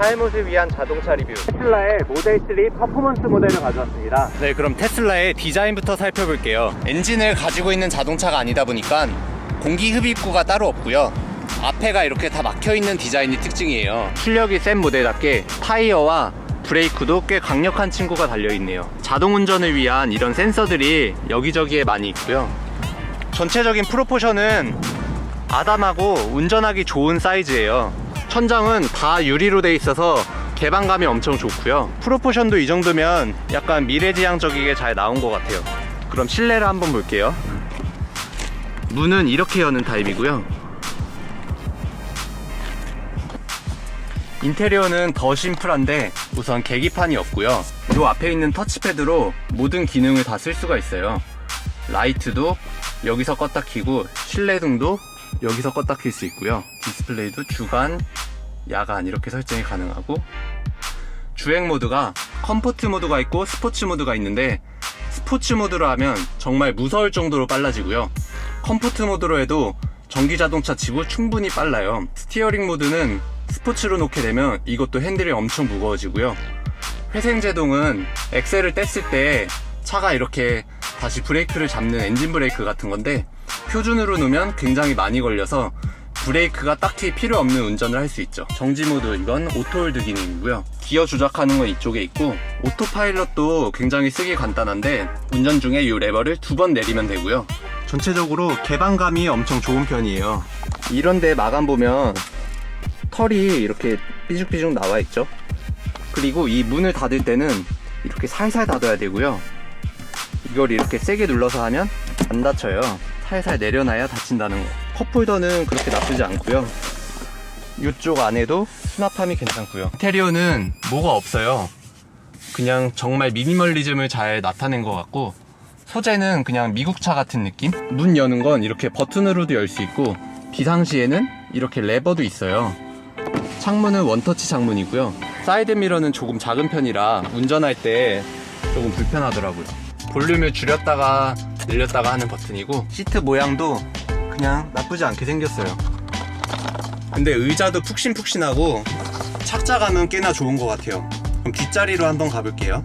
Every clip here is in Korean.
타이머를 위한 자동차 리뷰. 테슬라의 모델 3 퍼포먼스 모델을 가져왔습니다. 네 그럼 테슬라의 디자인부터 살펴볼게요. 엔진을 가지고 있는 자동차가 아니다 보니까 공기 흡입구가 따로 없고요. 앞에가 이렇게 다 막혀있는 디자인이 특징이에요. 출력이 센 모델답게 타이어와 브레이크도 꽤 강력한 친구가 달려있네요. 자동 운전을 위한 이런 센서들이 여기저기에 많이 있고요. 전체적인 프로포션은 아담하고 운전하기 좋은 사이즈예요. 천장은 다 유리로 돼 있어서 개방감이 엄청 좋고요. 프로포션도 이 정도면 약간 미래지향적이게 잘 나온 것 같아요. 그럼 실내를 한번 볼게요. 문은 이렇게 여는 타입이고요. 인테리어는 더 심플한데 우선 계기판이 없고요. 이 앞에 있는 터치패드로 모든 기능을 다 쓸 수가 있어요. 라이트도 여기서 껐다 켜고 실내등도 여기서 껐다 켤수 있고요. 디스플레이도 주간, 야간 이렇게 설정이 가능하고 주행 모드가 컴포트 모드가 있고 스포츠 모드가 있는데 스포츠 모드로 하면 정말 무서울 정도로 빨라지고요. 컴포트 모드로 해도 전기 자동차 치고 충분히 빨라요. 스티어링 모드는 스포츠로 놓게 되면 이것도 핸들이 엄청 무거워지고요. 회생 제동은 엑셀을 뗐을 때 차가 이렇게 다시 브레이크를 잡는 엔진 브레이크 같은 건데 표준으로 놓으면 굉장히 많이 걸려서 브레이크가 딱히 필요 없는 운전을 할 수 있죠. 정지 모드 이건 오토홀드 기능이고요. 기어 조작하는 건 이쪽에 있고 오토파일럿도 굉장히 쓰기 간단한데 운전 중에 이 레버를 두 번 내리면 되고요. 전체적으로 개방감이 엄청 좋은 편이에요. 이런데 마감 보면 털이 이렇게 삐죽삐죽 나와 있죠. 그리고 이 문을 닫을 때는 이렇게 살살 닫아야 되고요. 이걸 이렇게 세게 눌러서 하면 안 닫혀요. 살살 내려놔야 닫힌다는 거. 컵홀더는 그렇게 나쁘지 않고요. 이쪽 안에도 수납함이 괜찮고요. 인테리어는 뭐가 없어요. 그냥 정말 미니멀리즘을 잘 나타낸 것 같고 소재는 그냥 미국차 같은 느낌? 문 여는 건 이렇게 버튼으로도 열 수 있고 비상시에는 이렇게 레버도 있어요. 창문은 원터치 창문이고요. 사이드 미러는 조금 작은 편이라 운전할 때 조금 불편하더라고요. 볼륨을 줄였다가 늘렸다가 하는 버튼이고 시트 모양도 그냥 나쁘지 않게 생겼어요. 근데 의자도 푹신푹신하고 착자감은 꽤나 좋은 것 같아요. 그럼 뒷자리로 한번 가볼게요.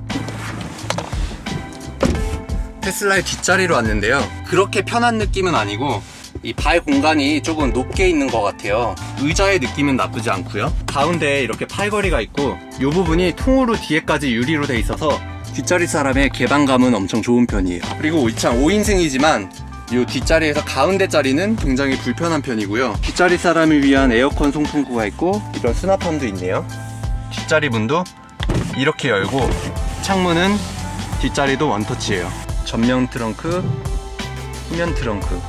테슬라의 뒷자리로 왔는데요. 그렇게 편한 느낌은 아니고 이 발 공간이 조금 높게 있는 것 같아요. 의자의 느낌은 나쁘지 않고요. 가운데에 이렇게 팔걸이가 있고 이 부분이 통으로 뒤에까지 유리로 돼 있어서 뒷자리 사람의 개방감은 엄청 좋은 편이에요. 그리고 이차 5인승이지만 이 뒷자리에서 가운데 자리는 굉장히 불편한 편이고요. 뒷자리 사람을 위한 에어컨 송풍구가 있고 이런 수납함도 있네요. 뒷자리 문도 이렇게 열고 창문은 뒷자리도 원터치예요. 전면 트렁크, 후면 트렁크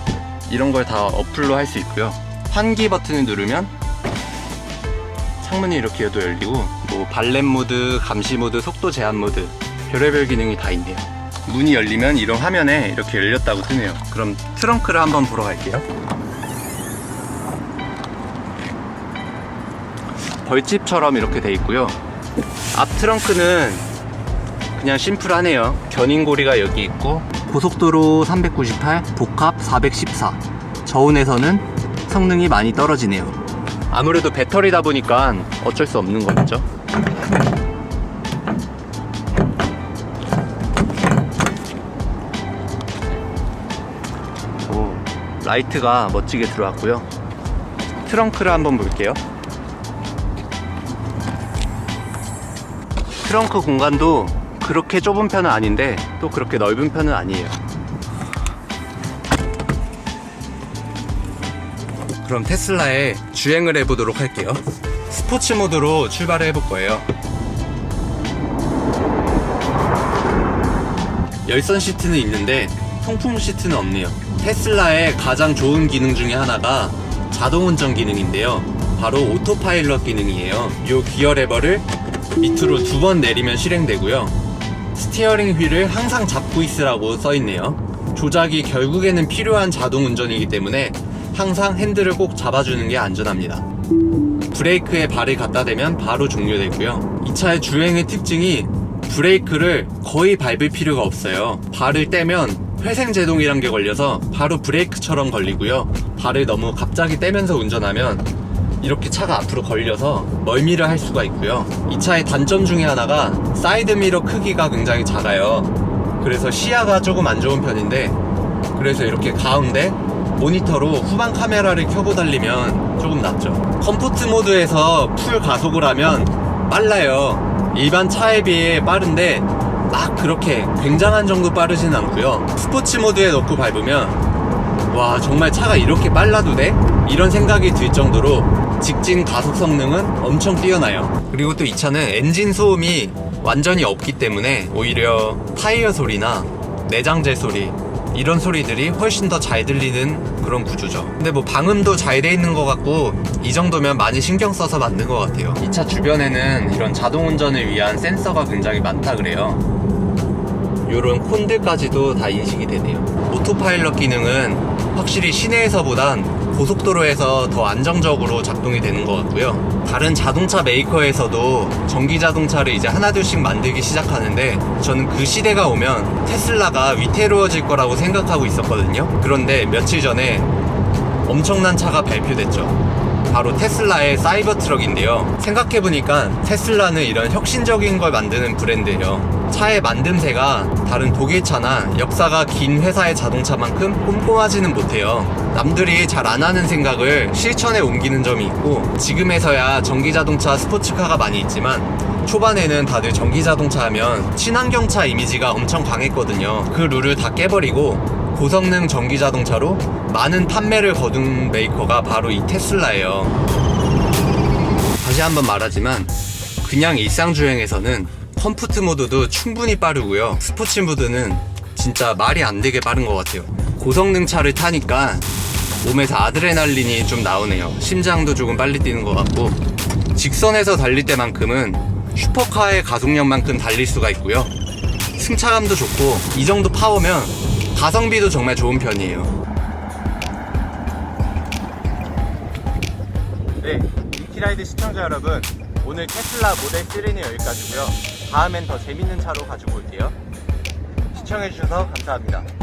이런 걸 다 어플로 할 수 있고요. 환기 버튼을 누르면 창문이 이렇게 도 열리고 뭐 발렛 모드, 감시 모드, 속도 제한 모드 별의별 기능이 다 있네요. 문이 열리면 이런 화면에 이렇게 열렸다고 뜨네요. 그럼 트렁크를 한번 보러 갈게요. 벌집처럼 이렇게 돼 있고요. 앞 트렁크는 그냥 심플하네요. 견인고리가 여기 있고 고속도로 398, 복합 414. 저온에서는 성능이 많이 떨어지네요. 아무래도 배터리다 보니까 어쩔 수 없는 거겠죠. 라이트가 멋지게 들어왔고요. 트렁크를 한번 볼게요. 트렁크 공간도 그렇게 좁은 편은 아닌데 또 그렇게 넓은 편은 아니에요. 그럼 테슬라의 주행을 해보도록 할게요. 스포츠 모드로 출발을 해볼 거예요. 열선 시트는 있는데 통풍 시트는 없네요. 테슬라의 가장 좋은 기능 중에 하나가 자동 운전 기능인데요. 바로 오토파일럿 기능이에요. 이 기어 레버를 밑으로 두 번 내리면 실행되고요. 스티어링 휠을 항상 잡고 있으라고 써있네요. 조작이 결국에는 필요한 자동 운전이기 때문에 항상 핸들을 꼭 잡아주는 게 안전합니다. 브레이크에 발을 갖다 대면 바로 종료되고요. 이 차의 주행의 특징이 브레이크를 거의 밟을 필요가 없어요. 발을 떼면 회생 제동이란 게 걸려서 바로 브레이크처럼 걸리고요. 발을 너무 갑자기 떼면서 운전하면 이렇게 차가 앞으로 걸려서 멀미를 할 수가 있고요. 이 차의 단점 중에 하나가 사이드 미러 크기가 굉장히 작아요. 그래서 시야가 조금 안 좋은 편인데 그래서 이렇게 가운데 모니터로 후방 카메라를 켜고 달리면 조금 낫죠. 컴포트 모드에서 풀 가속을 하면 빨라요. 일반 차에 비해 빠른데 막 그렇게 굉장한 정도 빠르진 않고요. 스포츠 모드에 넣고 밟으면 와 정말 차가 이렇게 빨라도 돼? 이런 생각이 들 정도로 직진 가속 성능은 엄청 뛰어나요. 그리고 또 이 차는 엔진 소음이 완전히 없기 때문에 오히려 타이어 소리나 내장재 소리 이런 소리들이 훨씬 더 잘 들리는 그런 구조죠. 근데 뭐 방음도 잘 돼 있는 것 같고 이 정도면 많이 신경 써서 만든 것 같아요. 이 차 주변에는 이런 자동 운전을 위한 센서가 굉장히 많다 그래요. 이런 콘들까지도 다 인식이 되네요. 오토파일럿 기능은 확실히 시내에서보단 고속도로에서 더 안정적으로 작동이 되는 것 같고요. 다른 자동차 메이커에서도 전기 자동차를 이제 하나둘씩 만들기 시작하는데 저는 그 시대가 오면 테슬라가 위태로워질 거라고 생각하고 있었거든요. 그런데 며칠 전에 엄청난 차가 발표됐죠. 바로 테슬라의 사이버 트럭인데요. 생각해보니까 테슬라는 이런 혁신적인 걸 만드는 브랜드예요. 차의 만듦새가 다른 독일 차나 역사가 긴 회사의 자동차만큼 꼼꼼하지는 못해요. 남들이 잘 안 하는 생각을 실천에 옮기는 점이 있고 지금에서야 전기 자동차 스포츠카가 많이 있지만 초반에는 다들 전기 자동차 하면 친환경차 이미지가 엄청 강했거든요. 그 룰을 다 깨버리고 고성능 전기 자동차로 많은 판매를 거둔 메이커가 바로 이 테슬라예요. 다시 한번 말하지만 그냥 일상 주행에서는 컴포트 모드도 충분히 빠르고요. 스포츠 모드는 진짜 말이 안 되게 빠른 것 같아요. 고성능 차를 타니까 몸에서 아드레날린이 좀 나오네요. 심장도 조금 빨리 뛰는 것 같고 직선에서 달릴 때만큼은 슈퍼카의 가속력만큼 달릴 수가 있고요. 승차감도 좋고 이 정도 파워면 가성비도 정말 좋은 편이에요. 네, 이키라이드 시청자 여러분, 오늘 테슬라 모델 3는 여기까지고요. 다음엔 더 재밌는 차로 가지고 올게요. 시청해주셔서 감사합니다.